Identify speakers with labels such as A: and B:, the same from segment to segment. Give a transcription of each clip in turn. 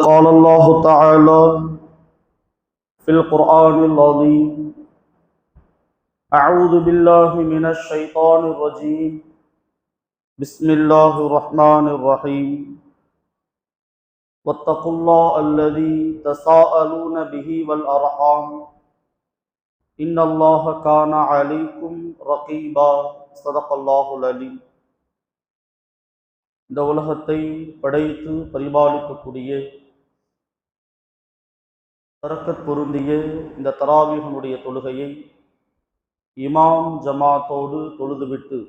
A: قال الله تعالى في القرآن العظيم أعوذ بالله من الشيطان الرجيم بسم الله الرحمن الرحيم واتقوا الله الذي تساءلون به والأرحام إن الله كان عليكم رقيبا صدق الله العليم இந்த உலகத்தை படைத்து பரிபாலிக்கக்கூடிய தரக்கத் பொருந்திய இந்த தராவீகனுடைய தொழுகையை இமாம் ஜமாத்தோடு தொழுதுவிட்டு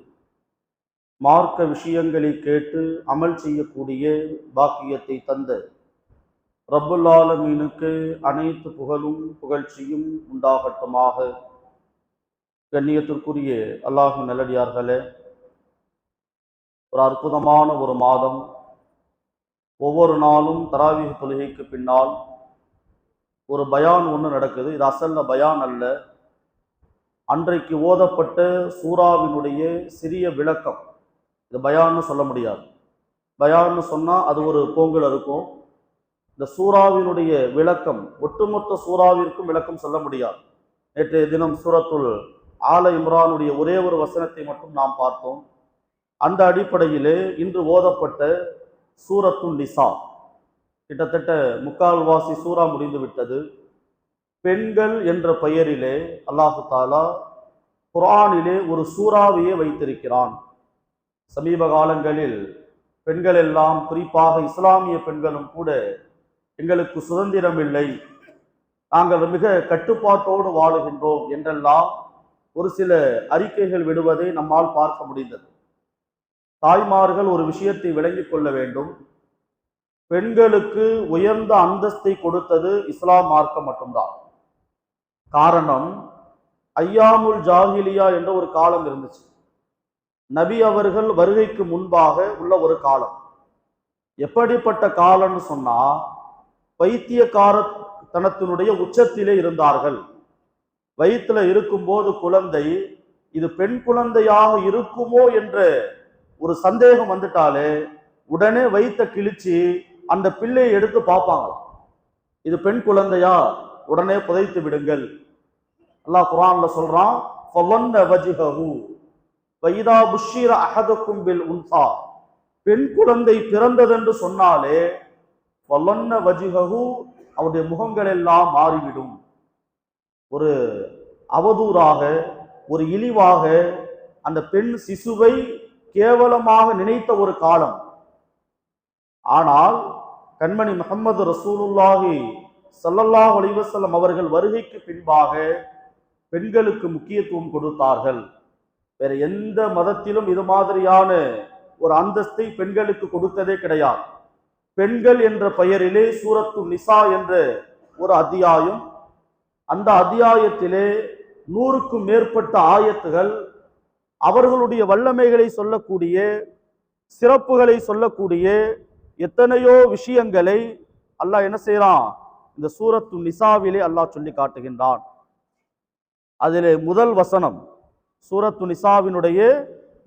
A: மார்க்க விஷயங்களை கேட்டு அமல் செய்யக்கூடிய பாக்கியத்தை தந்த ரப்புல் அனைத்து புகழும் புகழ்ச்சியும் உண்டாகட்டுமாக. கண்ணியத்திற்குரிய அல்லாஹு நல்லடியார்களே ஒரு அற்புதமான ஒரு மாதம். ஒவ்வொரு நாளும் தராவீக தொழுகைக்கு பின்னால் ஒரு பயான் ஒன்று நடக்குது. இது அசல்ல பயான் அல்ல. அன்றைக்கு ஓதப்பட்ட சூறாவினுடைய சிறிய விளக்கம். இது பயான்னு சொல்ல முடியாது. பயான்னு சொன்னால் அது ஒரு பொங்கல் இருக்கும். இந்த சூறாவினுடைய விளக்கம் ஒட்டுமொத்த சூறாவிற்கும் விளக்கம் சொல்ல முடியாது. நேற்றைய தினம் சூரத்துல் ஆல இம்ரானுடைய ஒரே ஒரு வசனத்தை மட்டும் நாம் பார்த்தோம். அந்த அடிப்படையிலே இன்று ஓதப்பட்ட சூரத்துல் நிசா. கிட்டத்தட்ட முக்கால்வாசி சூறா முடிந்து விட்டது. பெண்கள் என்ற பெயரிலே அல்லாஹு தாலா குரானிலே ஒரு சூறாவையே வைத்திருக்கிறான். சமீப காலங்களில் பெண்கள் எல்லாம் குறிப்பாக இஸ்லாமிய பெண்களும் கூட எங்களுக்கு சுதந்திரம் இல்லை. நாங்கள் மிக கட்டுப்பாட்டோடு வாழுகின்றோம் என்றெல்லாம் ஒரு சில அறிக்கைகள் விடுவதை நம்மால் பார்க்க முடிந்தது. தாய்மார்கள் ஒரு விஷயத்தை விளங்கிக் கொள்ள வேண்டும். பெண்களுக்கு உயர்ந்த அந்தஸ்தை கொடுத்தது இஸ்லாம் மார்க்கம் மட்டும்தான். காரணம் ஐயாமுல் ஜாகிலியா என்ற ஒரு காலம் இருந்துச்சு. நபி அவர்கள் வருகைக்கு முன்பாக உள்ள ஒரு காலம். எப்படிப்பட்ட காலம்னு சொன்னா பைத்தியக்காரத்தனத்தினுடைய உச்சத்திலே இருந்தார்கள். வயிற்றுல இருக்கும்போது குழந்தை இது பெண் குழந்தையாக இருக்குமோ என்ற ஒரு சந்தேகம் வந்துட்டாலே உடனே வயிற்ற கிழிச்சு அந்த பிள்ளையை எடுத்து பார்ப்பாங்க இது பெண் குழந்தையா? உடனே புதைத்து விடுங்கள். அல்லாஹ் குரான்ல சொல்றான் ஃபவன்ன வைதா பில் உன்சா பெண் குழந்தை பிறந்ததென்று சொன்னாலே ஃபலன்ன வஜிஹஹு அவருடைய முகங்கள் எல்லாம் மாறிவிடும். ஒரு அவதூறாக ஒரு இழிவாக அந்த பெண் சிசுவை கேவலமாக நினைத்த ஒரு காலம். ஆனால் கண்மணி முகமது ரசூலுல்லாஹி சல்லல்லாஹ் அலிவசல்லம் அவர்கள் வருகைக்கு பின்பாக பெண்களுக்கு முக்கியத்துவம் கொடுத்தார்கள். வேற எந்த மதத்திலும் இது மாதிரியான ஒரு அந்தஸ்தை பெண்களுக்கு கொடுத்ததே கிடையாது. பெண்கள் என்ற பெயரிலே சூரத்து நிசா என்ற ஒரு அத்தியாயம் அந்த அத்தியாயத்திலே நூறுக்கும் மேற்பட்ட ஆயத்துகள் அவர்களுடைய வல்லமைகளை சொல்லக்கூடிய சிறப்புகளை சொல்லக்கூடிய எத்தனையோ விஷயங்களை அல்லாஹ் என்ன செய்யறான் இந்த சூரத்து நிசாவிலே அல்லாஹ் சொல்லி காட்டுகின்றான் அதிலே முதல் வசனம் சூரத்து நிசாவினுடைய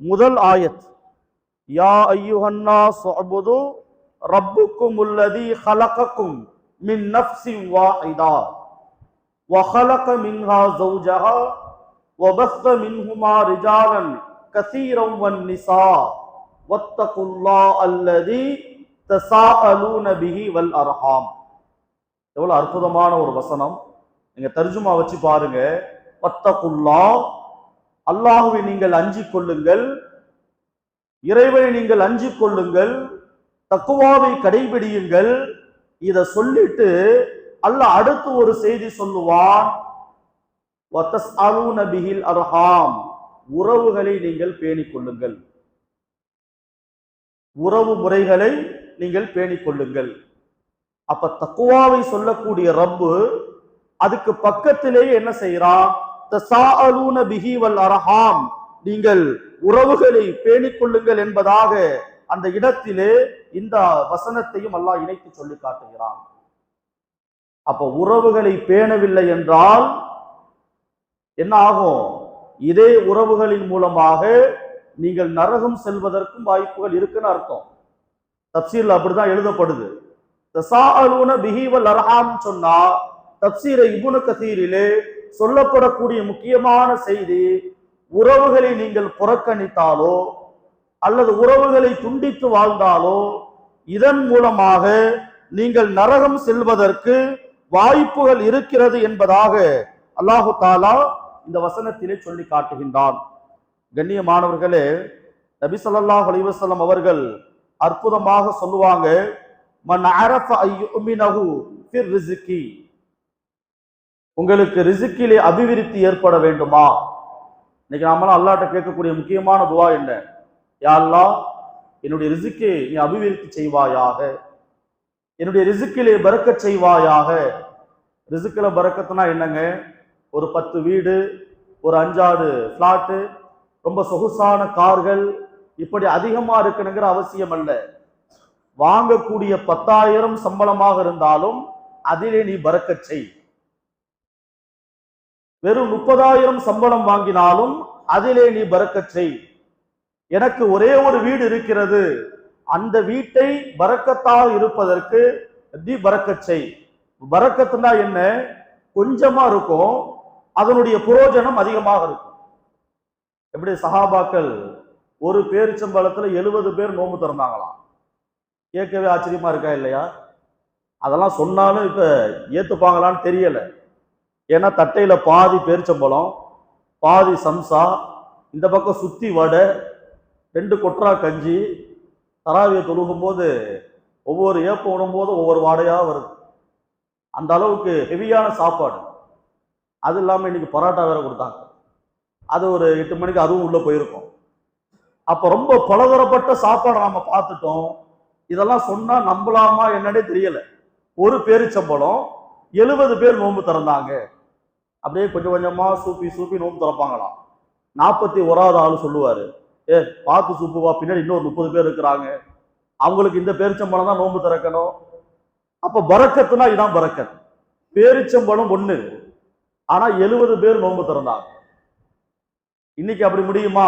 A: முதல் ஆயத் யா ஐயுஹன்னா சொபுது ரப்புக்கும் உள்ளதி ஹலகக்கும் மின் நஃப்சின் வாஹிதா وخلق منها زوجها وبث منهما رجالا كثيرا والنساء واتقوا الله الذي தசாஅலூனபிஹி வல் அர்ஹாம். எவ்வளோ அற்புதமான ஒரு வசனம். நீங்கள் தர்ஜுமா வச்சு பாருங்க. பத்தகுல்லா அல்லாஹுவை நீங்கள் அஞ்சி கொள்ளுங்கள். இறைவனை நீங்கள் அஞ்சி கொள்ளுங்கள். தக்குவாவை கடைபிடியுங்கள். இதை சொல்லிட்டு அல்ல அடுத்து ஒரு செய்தி சொல்லுவான். அர்ஹாம். உறவுகளை நீங்கள் பேணிக்கொள்ளுங்கள் உறவு முறைகளை நீங்கள் பேணிக் கொள்ளுங்கள். அப்ப தக்குவாவை சொல்லக்கூடிய ரப்பு அதுக்கு பக்கத்திலேயே என்ன செய்யறான் பிஹிவல் அரஹாம். நீங்கள் உறவுகளை பேணிக் கொள்ளுங்கள் என்பதாக அந்த இடத்திலே இந்த வசனத்தையும் அல்லாஹ் இணைத்து சொல்லி காட்டுகிறான். அப்ப உறவுகளை பேணவில்லை என்றால் என்ன ஆகும்? இதே உறவுகளின் மூலமாக நீங்கள் நரகம் செல்வதற்கும் வாய்ப்புகள் இருக்குன்னு அர்த்தம். தப்சீல் அப்படிதான் எழுதப்படுது. தசாஅலூன பிஹி வல் சொன்னா தப்சீர இபுன கசீரிலே சொல்லப்படக்கூடிய முக்கியமான செய்தி உறவுகளை நீங்கள் புறக்கணித்தாலோ அல்லது உறவுகளை துண்டித்து வாழ்ந்தாலோ இதன் மூலமாக நீங்கள் நரகம் செல்வதற்கு வாய்ப்புகள் இருக்கிறது என்பதாக அல்லாஹு தாலா இந்த வசனத்திலே சொல்லி காட்டுகின்றான். கண்ணியமானவர்களே நபி சொல்லாஹ் அலிவசலம் அவர்கள் அற்புதமாக சொல்லுவாங்க. மன் அரஃப ஐயுமினஹு ஃபிர் ரிஸ்கி. உங்களுக்கு ரிசுக்கிலே அபிவிருத்தி ஏற்பட வேண்டுமா? இன்னைக்கு நாமெல்லாம் அல்லாட்ட கேட்கக்கூடிய முக்கியமான துவா என்ன? யா என்னுடைய ரிசுக்கை நீ அபிவிருத்தி செய்வாயாக. என்னுடைய ரிசுக்கிலே பறக்க செய்வாயாக. ரிசுக்கில் பறக்கத்துனா என்னங்க? ஒரு பத்து வீடு ஒரு அஞ்சாறு ஃப்ளாட்டு ரொம்ப சொகுசான கார்கள் இப்படி அதிகமா இருக்கணுங்கிற அவசியம் அல்ல. வாங்கக்கூடிய பத்தாயிரம் சம்பளமாக இருந்தாலும் அதிலே நீ பறக்கச் செய். வெறும் முப்பதாயிரம் சம்பளம் வாங்கினாலும் அதிலே நீ பறக்கச் செய். எனக்கு ஒரே ஒரு வீடு இருக்கிறது. அந்த வீட்டை பறக்கத்தாக இருப்பதற்கு நீ பறக்கச் செய். பறக்கத்துனா என்ன? கொஞ்சமா இருக்கும். அதனுடைய புரோஜனம் அதிகமாக இருக்கும். எப்படி சஹாபாக்கள் ஒரு பேரிச்சம்பழத்தில் எழுபது பேர் நோம்பு திறந்தாங்களாம். கேட்கவே ஆச்சரியமா இருக்கா இல்லையா? அதெல்லாம் சொன்னாலும் இப்போ ஏற்றுப்பாங்களான்னு தெரியலை. ஏன்னா தட்டையில் பாதி பேரிச்சம்பழம் பாதி சம்சா இந்த பக்கம் சுற்றி வடை ரெண்டு கொட்ரா கஞ்சி தராவியை தொழுகும்போது ஒவ்வொரு ஏப்பம் விடும்போதும் ஒவ்வொரு வாடையாக வருது. அந்த அளவுக்கு ஹெவியான சாப்பாடு. அது இல்லாமல் இன்னைக்கு பரோட்டா வேற கொடுத்தாங்க. அது ஒரு எட்டு மணிக்கு அதுவும் உள்ளே போயிருக்கும். அப்ப ரொம்ப பலதரப்பட்ட சாப்பாடு நாம பார்த்துட்டோம். இதெல்லாம் சொன்னா நம்பலாமா என்னன்னே தெரியல. ஒரு பேரிச்சம்பளம் எழுபது பேர் நோன்பு திறந்தாங்க. அப்படியே கொஞ்சம் கொஞ்சமா சூப்பி சூப்பி நோன்பு திறப்பாங்களாம். நாற்பத்தி ஓராவது ஆள் சொல்லுவாரு ஏ பார்த்து சூப்புவா பின்னாடி இன்னொரு முப்பது பேர் இருக்கிறாங்க. அவங்களுக்கு இந்த பேரிச்சம்பழம் தான் நோன்பு திறக்கணும். அப்ப பறக்கத்துனா இதான் பறக்கத். பேரிச்சம்பழம் ஒண்ணு. ஆனா எழுபது பேர் நோன்பு திறந்தாங்க. இன்னைக்கு அப்படி முடியுமா?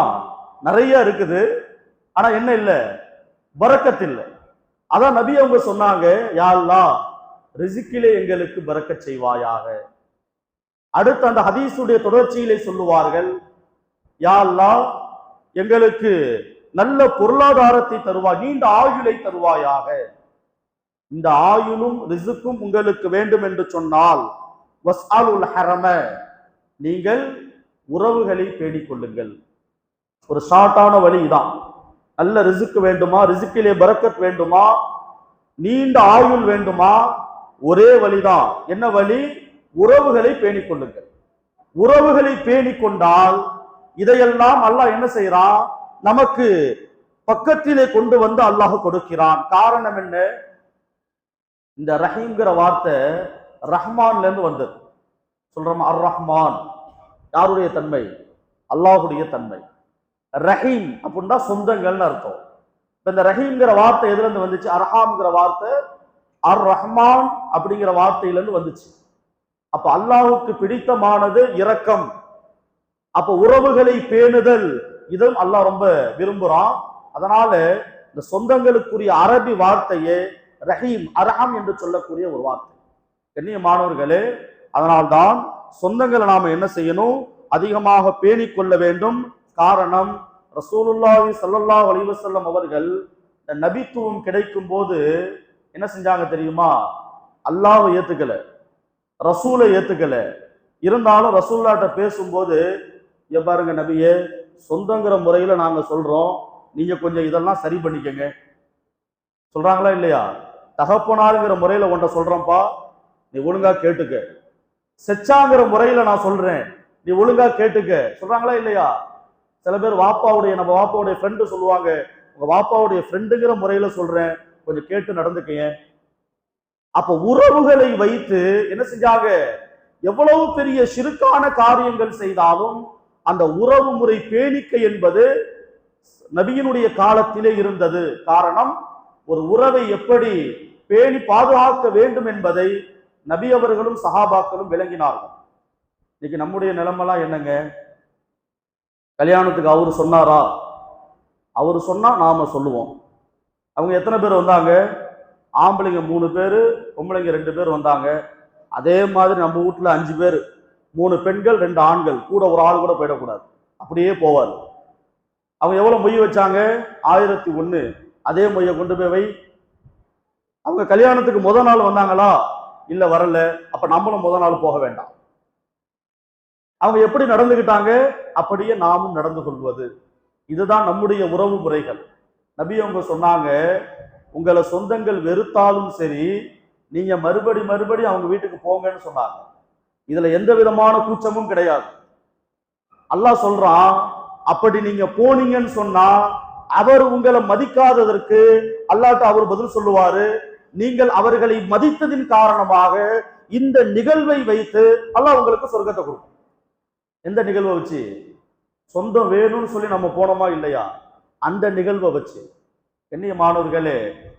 A: நிறைய இருக்குது. ஆனா என்ன இல்லை? பறக்கத் இல்லை. அதான் நபி அவங்க சொன்னாங்க யாழ்லா ரிசிக்கிலே எங்களுக்கு பறக்க செய்வாயாக. அடுத்து அந்த ஹதீஸுடைய தொடர்ச்சியிலே சொல்லுவார்கள் யாழ்லா எங்களுக்கு நல்ல பொருளாதாரத்தை தருவாய் நீண்ட ஆயுளை தருவாயாக. இந்த ஆயுளும் ரிசுக்கும் உங்களுக்கு வேண்டும் என்று சொன்னால் வஸ்ஆலுல் ஹரம நீங்கள் உறவுகளை தேடிக்கொள்ளுங்கள் ஒரு ஷார்ட்டான வழி இதான். நல்ல ரிசுக்கு வேண்டுமா? ரிசுக்கிலே பரக்கத் வேண்டுமா? நீண்ட ஆயுள் வேண்டுமா? ஒரே வழிதான். என்ன வழி? உறவுகளை பேணிக் கொள்ளுங்கள். உறவுகளை பேணிக் கொண்டால் இதையெல்லாம் அல்லாஹ் என்ன செய்யறான் நமக்கு பக்கத்திலே கொண்டு வந்து அல்லாஹ் கொடுக்கிறான். காரணம் என்ன? இந்த ரஹீம்ங்கிற வார்த்தை ரஹ்மான்ல இருந்து வந்தது. சொல்றோம்? அர் ரஹ்மான் யாருடைய தன்மை? அல்லாஹுடைய தன்மை. ரஹீம் அப்படின்னா சொந்தங்கள்னு அர்த்தம். இப்ப இந்த ரஹீம்ங்கிற வார்த்தை எதுலேருந்து வந்துச்சு? அர்ஹாம்ங்கிற வார்த்தை அர் ரஹ்மான் அப்படிங்கிற வார்த்தையிலேருந்து வந்துச்சு. அப்ப அல்லாஹுக்கு பிடித்தமானது இரக்கம். அப்ப உறவுகளை பேணுதல் இதுவும் அல்லாஹ் ரொம்ப விரும்புகிறான் அதனால இந்த சொந்தங்களுக்குரிய அரபி வார்த்தையே ரஹீம் அரஹாம் என்று சொல்லக்கூடிய ஒரு வார்த்தை. கண்ணியமானவர்களே அதனால்தான் சொந்தங்களை நாம என்ன செய்யணும்? அதிகமாக பேணிக்கொள்ள வேண்டும். காரணம் ரசூலுல்லாஹி சல்லல்லா அலிவசல்லம் அவர்கள் இந்த நபித்துவம் கிடைக்கும் போது என்ன செஞ்சாங்க தெரியுமா? அல்லாவை ஏத்துக்கல ரசூலை ஏத்துக்கல. இருந்தாலும் ரசூல்லாட்ட பேசும்போது எப்பாருங்க நபியே சொந்தங்கிற முறையில நாங்க சொல்றோம். நீங்க கொஞ்சம் இதெல்லாம் சரி பண்ணிக்கங்க. சொல்றாங்களா இல்லையா? தகப்பனாருங்கிற முறையில ஒன்றை சொல்றேன்ப்பா நீ ஒழுங்கா கேட்டுக்க. செச்சாங்கிற முறையில நான் சொல்றேன் நீ ஒழுங்கா கேட்டுக்க. சொல்றாங்களா இல்லையா? சில பேர் வாப்பாவுடைய நம்ம வாப்பாவுடைய ஃப்ரெண்டு சொல்லுவாங்க. உங்க வாப்பாவுடைய ஃப்ரெண்டுங்கிற முறையில சொல்றேன். கொஞ்சம் கேட்டு நடந்துக்கங்க. அப்ப உறவுகளை வைத்து என்ன செஞ்சாங்க? எவ்வளவு பெரிய சிறுக்கான காரியங்கள் செய்தாலும் அந்த உறவு முறை பேணிக்கை என்பது நபியினுடைய காலத்திலே இருந்தது. காரணம் ஒரு உறவை எப்படி பேணி பாதுகாக்க வேண்டும் என்பதை நபி அவர்களும் சஹாபாக்களும் விளங்கினார்கள். இன்னைக்கு நம்முடைய நிலைமெல்லாம் என்னங்க? கல்யாணத்துக்கு அவர் சொன்னாரா? அவர் சொன்னால் நாம் சொல்லுவோம். அவங்க எத்தனை பேர் வந்தாங்க? ஆம்பளைங்க மூணு பேர் பொம்பளைங்க ரெண்டு பேர் வந்தாங்க. அதே மாதிரி நம்ம வீட்டில் அஞ்சு பேர். மூணு பெண்கள் ரெண்டு ஆண்கள். கூட ஒரு ஆள் கூட போயிடக்கூடாது. அப்படியே போவார். அவங்க எவ்வளோ மொய் வச்சாங்க? ஆயிரத்தி ஒன்று அதே மொய்யை கொண்டு போய் வை. அவங்க கல்யாணத்துக்கு முத நாள் வந்தாங்களா? இல்லை வரல. அப்போ நம்மளும் முத நாள் போக வேண்டாம். அவங்க எப்படி நடந்துகிட்டாங்க? அப்படியே நாமும் நடந்து கொள்வது. இதுதான் நம்முடைய உறவு முறைகள். நபி அவங்க சொன்னாங்க உங்களை சொந்தங்கள் வெறுத்தாலும் சரி நீங்க மறுபடி மறுபடி அவங்க வீட்டுக்கு போங்கன்னு சொன்னாங்க. இதுல எந்த விதமான கூச்சமும் கிடையாது. அல்லாஹ் சொல்றான் அப்படி நீங்க போனீங்கன்னு சொன்னா அவர் உங்களை மதிக்காததற்கு அல்லாட்ட அவர் பதில் சொல்லுவாரு. நீங்கள் அவர்களை மதித்ததின் காரணமாக இந்த நிகழ்வை வைத்து அல்லாஹ் உங்களுக்கு சொர்க்கத்தை கொடுக்கும் எந்த நிகழ்வை வச்சு? சொந்தம் வேணும்னு சொல்லி நம்ம போனோமா இல்லையா? அந்த நிகழ்வை வச்சு. என்னைய மாணவர்களே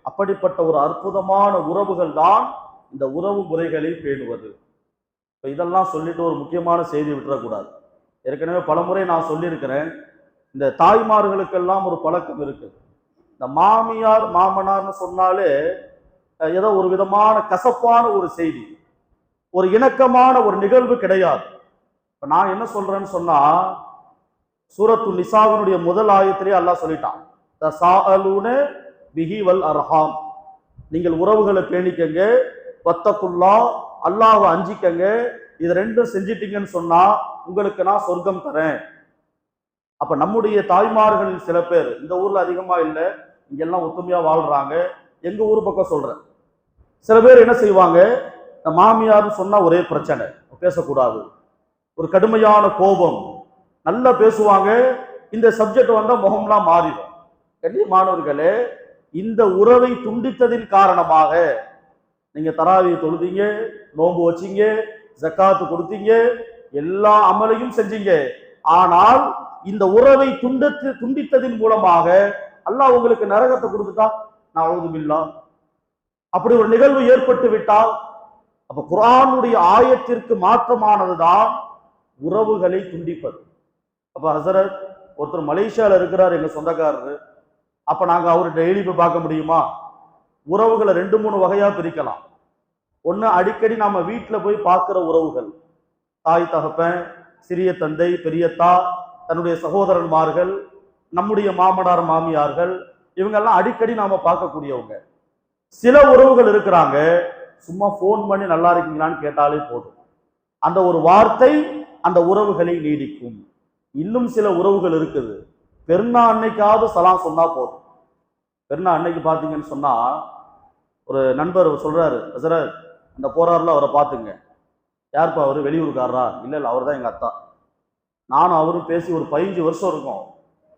A: அப்படிப்பட்ட ஒரு அற்புதமான உறவுகள் தான் இந்த உறவு முறைகளை பேணுவது. இப்போ இதெல்லாம் சொல்லிட்டு ஒரு முக்கியமான செய்தி விட்டுறக்கூடாது. ஏற்கனவே பலமுறை நான் சொல்லியிருக்கிறேன். இந்த தாய்மார்களுக்கெல்லாம் ஒரு பழக்கம் இருக்குது இந்த மாமியார் மாமனார்னு சொன்னாலே ஏதோ ஒரு விதமான கசப்பான ஒரு செய்தி. ஒரு இணக்கமான ஒரு நிகழ்வு கிடையாது. இப்போ நான் என்ன சொல்கிறேன்னு சொன்னால் சூரத்து நிசாவினுடைய முதல் ஆயத்திலே அல்லாஹ் சொல்லிட்டான் த பிஹி வல் அர்ஹாம். நீங்கள் உறவுகளை பேணிக்கங்க வத்தக்குல்லா அல்லாவை அஞ்சிக்கங்க இது ரெண்டும் செஞ்சிட்டீங்கன்னு சொன்னால் உங்களுக்கு நான் சொர்க்கம் தரேன். அப்போ நம்முடைய தாய்மார்களின் சில பேர் இந்த ஊரில் அதிகமாக இல்லை இங்கெல்லாம் ஒத்துமையாக வாழ்கிறாங்க எங்கள் ஊர் பக்கம் சொல்கிறேன் சில பேர் என்ன செய்வாங்க இந்த மாமியார்னு சொன்னால் ஒரே பிரச்சனை பேசக்கூடாது. ஒரு கடுமையான கோபம். நல்லா பேசுவாங்க. இந்த சப்ஜெக்ட் வந்தால் முகம்லாம் மாறிடும். கண்ணிய மாணவர்களே இந்த உறவை துண்டித்ததின் காரணமாக நீங்க தராவியை தொழுதீங்க நோன்பு வச்சீங்க ஜக்காத்து கொடுத்தீங்க எல்லா அமலையும் செஞ்சீங்க. ஆனால் இந்த உறவை துண்டத்து துண்டித்ததின் மூலமாக அல்லாஹ் உங்களுக்கு நரகத்தை கொடுத்துட்டா? நான் அழுதுமில்லா அப்படி ஒரு நிகழ்வு ஏற்பட்டு விட்டால் அப்ப குரானுடைய ஆயத்திற்கு மாற்றமானதுதான் உறவுகளை துண்டிப்பது. அப்போ ஹசரத் ஒருத்தர் மலேசியாவில் இருக்கிறார் எங்கள் சொந்தக்காரரு. அப்போ நாங்கள் அவர் டெய்லி போய் பார்க்க முடியுமா? உறவுகளை ரெண்டு மூணு வகையாக பிரிக்கலாம். ஒன்று அடிக்கடி நாம் வீட்டில் போய் பார்க்குற உறவுகள். தாய் தகப்பன் சிறிய தந்தை பெரியத்தா தன்னுடைய சகோதரன்மார்கள் நம்முடைய மாமனார் மாமியார்கள் இவங்கெல்லாம் அடிக்கடி நாம் பார்க்கக்கூடியவங்க. சில உறவுகள் இருக்கிறாங்க. சும்மா ஃபோன் பண்ணி நல்லா இருக்கீங்களான்னு கேட்டாலே போதும். அந்த ஒரு வார்த்தை அந்த உறவுகளை நீடிக்கும். இன்னும் சில உறவுகள் இருக்குது. பெருநா அன்னைக்காவது சலாம் சொன்னா போதும். பெருநா அன்னைக்கு பார்த்தீங்கன்னு சொன்னா ஒரு நண்பர் சொல்றாரு ஹசரத் அந்த போறாருல அவரை பார்த்துங்க. யார்ப்பா அவர்? வெளியூருக்காரரா இல்லை இல்லை அவர் தான் எங்கள் அத்தா. நானும் அவரும் பேசி ஒரு பதினஞ்சு வருஷம் இருக்கும்.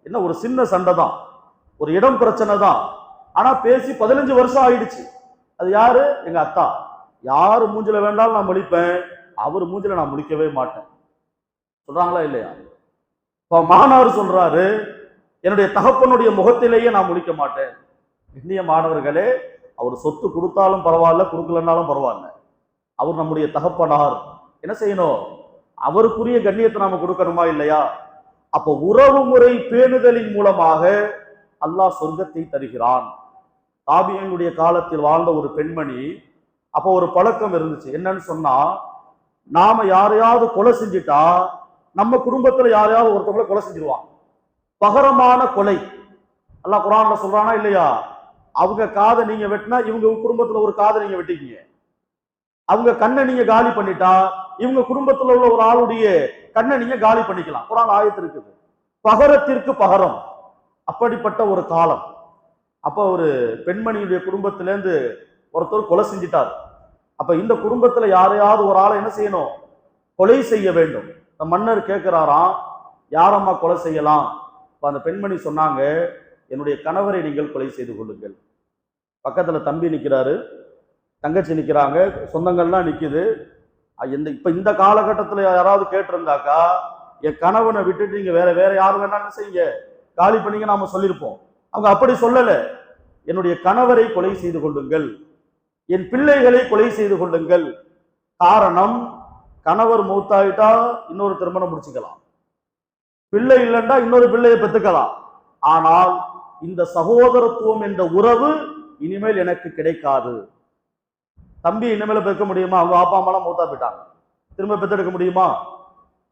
A: என்ன ஒரு சின்ன சண்டை தான். ஒரு இடம் பிரச்சனை தான். ஆனால் பேசி பதினஞ்சு வருஷம் ஆயிடுச்சு. அது யாரு? எங்கள் அத்தா. யார் மூஞ்சில வேண்டாலும் நான் முழிப்பேன். அவர் மூஞ்சில நான் முழிக்கவே மாட்டேன். சொல்றாங்களா இல்லையா? இப்போ மாணவர் சொல்றாரு என்னுடைய தகப்பனுடைய முகத்திலேயே நான் முழிக்க மாட்டேன். இந்திய மாணவர்களே அவர் சொத்து கொடுத்தாலும் பரவாயில்ல கொடுக்கலன்னாலும் பரவாயில்ல. அவர் நம்முடைய தகப்பனார். என்ன செய்யணும்? அவருக்குரிய கண்ணியத்தை நாம கொடுக்கணுமா இல்லையா? அப்ப உறவு முறை பேணுதலின் மூலமாக அல்லாஹ் சொர்க்கத்தை தருகிறான். தாபியனுடைய காலத்தில் வாழ்ந்த ஒரு பெண்மணி அப்போ ஒரு பழக்கம் இருந்துச்சு. என்னன்னு சொன்னா நாம யாரையாவது கொலை செஞ்சுட்டா நம்ம குடும்பத்துல யாரையாவது ஒருத்தவங்களை கொலை செஞ்சிருவான். பகரமான கொலை. எல்லாம் குரான்ல சொல்றானா இல்லையா? அவங்க காதை நீங்க வெட்டினா இவங்க குடும்பத்துல ஒரு காதை நீங்க வெட்டிக்கீங்க அவங்க கண்ணை நீங்க காலி பண்ணிட்டா இவங்க குடும்பத்துல உள்ள ஒரு ஆளுடைய கண்ணை நீங்க காலி பண்ணிக்கலாம். குரான் ஆயத்து இருக்குது. பகரத்திற்கு பகரம். அப்படிப்பட்ட ஒரு காலம். அப்ப ஒரு பெண்மணியுடைய குடும்பத்திலேருந்து ஒருத்தர் கொலை செஞ்சிட்டார். அப்ப இந்த குடும்பத்துல யாரையாவது ஒரு ஆளை என்ன செய்யணும்? கொலை செய்ய வேண்டும். இந்த மன்னர் கேட்குறாராம் யாரம்மா கொலை செய்யலாம்? இப்போ அந்த பெண்மணி சொன்னாங்க என்னுடைய கணவரை நீங்கள் கொலை செய்து கொள்ளுங்கள். பக்கத்தில் தம்பி நிற்கிறாரு தங்கச்சி நிற்கிறாங்க சொந்தங்கள்லாம் நிற்கிது இந்த இப்போ இந்த காலகட்டத்தில் யாராவது கேட்டிருந்தாக்கா என் கணவனை விட்டுட்டு நீங்கள் வேற வேற யாரு வேணாலும் செய்யுங்க. காலி பண்ணிங்க நாம் சொல்லியிருப்போம் அவங்க அப்படி சொல்லலை. என்னுடைய கணவரை கொலை செய்து கொள்ளுங்கள். என் பிள்ளைகளை கொலை செய்து கொள்ளுங்கள். காரணம் கணவர் மூத்தாயிட்டா இன்னொரு திருமணம் முடிச்சுக்கலாம். பிள்ளை இல்லைன்னா இன்னொரு பிள்ளையை பெற்றுக்கலாம். ஆனால் இந்த சகோதரத்துவம் என்ற உறவு இனிமேல் எனக்கு கிடைக்காது. தம்பி இனிமேல் பெற்க முடியுமா? அவங்க அப்பா அம்மாலாம் மூத்தா போயிட்டாங்க. திரும்ப பெற்றெடுக்க முடியுமா?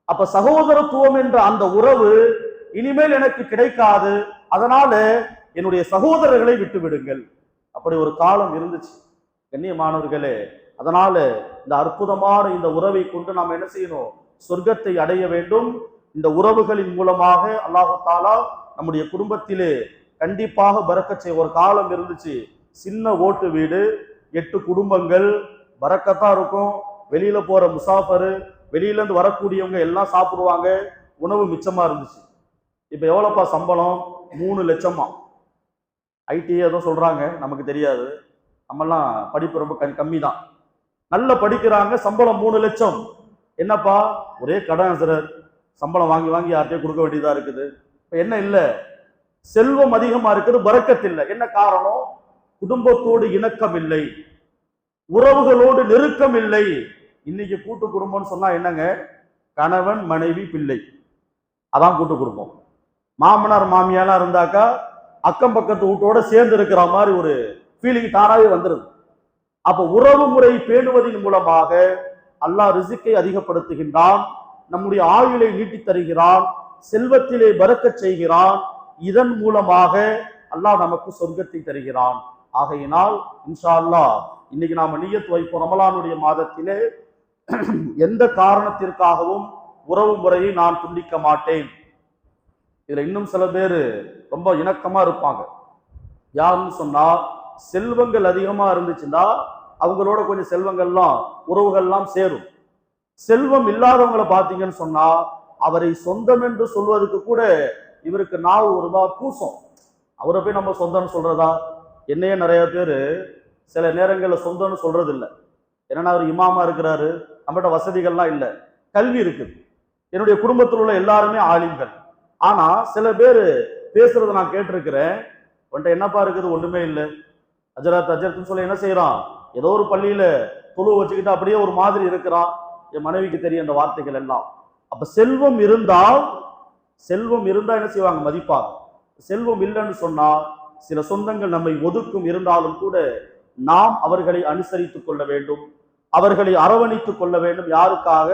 A: அப்ப சகோதரத்துவம் என்ற அந்த உறவு இனிமேல் எனக்கு கிடைக்காது. அதனால என்னுடைய சகோதரர்களை விட்டு விடுங்கள் அப்படி ஒரு காலம் இருந்துச்சு. கண்ணியமானவர்களே அதனால இந்த அற்புதமான இந்த உறவை கொண்டு நாம் என்ன செய்யணும்? சொர்க்கத்தை அடைய வேண்டும். இந்த உறவுகளின் மூலமாக அல்லாஹு தாலா நம்முடைய குடும்பத்திலே கண்டிப்பாக பறக்கச் செய்ய ஒரு காலம் இருந்துச்சு. சின்ன ஓட்டு வீடு எட்டு குடும்பங்கள் பறக்கத்தான் இருக்கும். வெளியில போற முசாஃபரு வெளியிலேருந்து வரக்கூடியவங்க எல்லாம் சாப்பிடுவாங்க. உணவு மிச்சமா இருந்துச்சு. இப்போ எவ்வளோப்பா சம்பளம்? மூணு லட்சமா. ஐடி ஏதோ சொல்கிறாங்க நமக்கு தெரியாது. நம்மெல்லாம் படிப்பு ரொம்ப கம்மி தான் நல்ல படிக்கிறாங்க சம்பளம் மூணு லட்சம். என்னப்பா? ஒரே கடன் சார் சம்பளம் வாங்கி வாங்கி யார்கிட்டயும் கொடுக்க வேண்டியதா இருக்குது. இப்போ என்ன இல்லை? செல்வம் அதிகமாக இருக்குது வரக்கத்தில்லை என்ன காரணம்? குடும்பத்தோடு இணக்கம் இல்லை. உறவுகளோடு நெருக்கம் இல்லை. இன்னைக்கு கூட்டு குடும்பம்னு சொன்னா என்னங்க? கணவன் மனைவி பிள்ளை. அதான் கூட்டு குடும்பம். மாமனார் மாமியாலாம் இருந்தாக்கா அக்கம் பக்கத்து வீட்டோட சேர்ந்து இருக்கிற மாதிரி ஒரு ஃபீலிங் தானாவே வந்துடுது அப்ப உறவு முறை பேணுவதன் மூலமாக அல்லாஹ் ரிசிக்கை அதிகப்படுத்துகின்றான் நம்முடைய ஆயுளை நீட்டித் தருகிறான் செல்வத்திலே பறக்கச் செய்கிறான் இதன் மூலமாக அல்லாஹ் நமக்கு சொர்க்கத்தை தருகிறான். ஆகையினால் இன்ஷா அல்லாஹ் இன்னைக்கு நாம நியத் வைப்போம். ரமலானுடைய மாதத்திலே எந்த காரணத்திற்காகவும் உறவு முறையை நான் துண்டிக்க மாட்டேன். இதுல இன்னும் சில பேர் ரொம்ப இணக்கமா இருப்பாங்க. யாருன்னு சொன்னா செல்வங்கள் அதிகமா இருந்துச்சுன்னா அவங்களோட கொஞ்சம் செல்வங்கள்லாம் உறவுகள்லாம் சேரும். செல்வம் இல்லாதவங்களை பார்த்தீங்கன்னு சொன்னா அவரை சொந்தம் என்று சொல்வதற்கு கூட இவருக்கு நாள் ஒரு ரூபா கூசம். அவரை போய் நம்ம சொந்தம்னு சொல்றதா? என்னையே நிறைய பேர் சில நேரங்களில் சொந்தம்னு சொல்றது இல்லை என்னன்னா அவர் இமாமா இருக்கிறாரு நம்மகிட்ட வசதிகள்லாம் இல்லை. கல்வி இருக்குது. என்னுடைய குடும்பத்தில் உள்ள எல்லாருமே ஆலிம்கள். ஆனா சில பேர் பேசுறத நான் கேட்டிருக்கிறேன். உன்ட்ட என்னப்பா இருக்குது? ஒண்ணுமே இல்லை. அஜராத் அஜரத்னு சொல்லி என்ன செய்யறான் ஏதோ ஒரு பள்ளியில் துளு வச்சுக்கிட்டு அப்படியே ஒரு மாதிரி இருக்கிறான் என் மனைவிக்கு தெரியும் அந்த வார்த்தைகள் எல்லாம். அப்போ செல்வம் இருந்தால் செல்வம் இருந்தால் என்ன செய்வாங்க? மதிப்பாங்க. செல்வம் இல்லைன்னு சொன்னால் சில சொந்தங்கள் நம்மை ஒதுக்கும். இருந்தாலும் கூட நாம் அவர்களை அனுசரித்து கொள்ள வேண்டும். அவர்களை அரவணைத்து கொள்ள வேண்டும். யாருக்காக?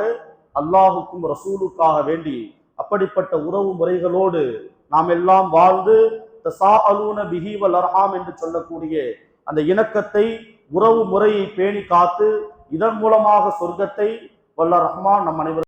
A: அல்லாஹுக்கும் ரசூலுக்காக வேண்டி. அப்படிப்பட்ட உறவு முறைகளோடு நாம் எல்லாம் வாழ்ந்து தசாஅலூன பிஹி வல் அர்ஹாம் என்று சொல்லக்கூடிய அந்த இணக்கத்தை உறவு முறையை பேணி காத்து இதன் மூலமாக சொர்க்கத்தை வல்ல ரஹ்மான் நம் அனைவரும்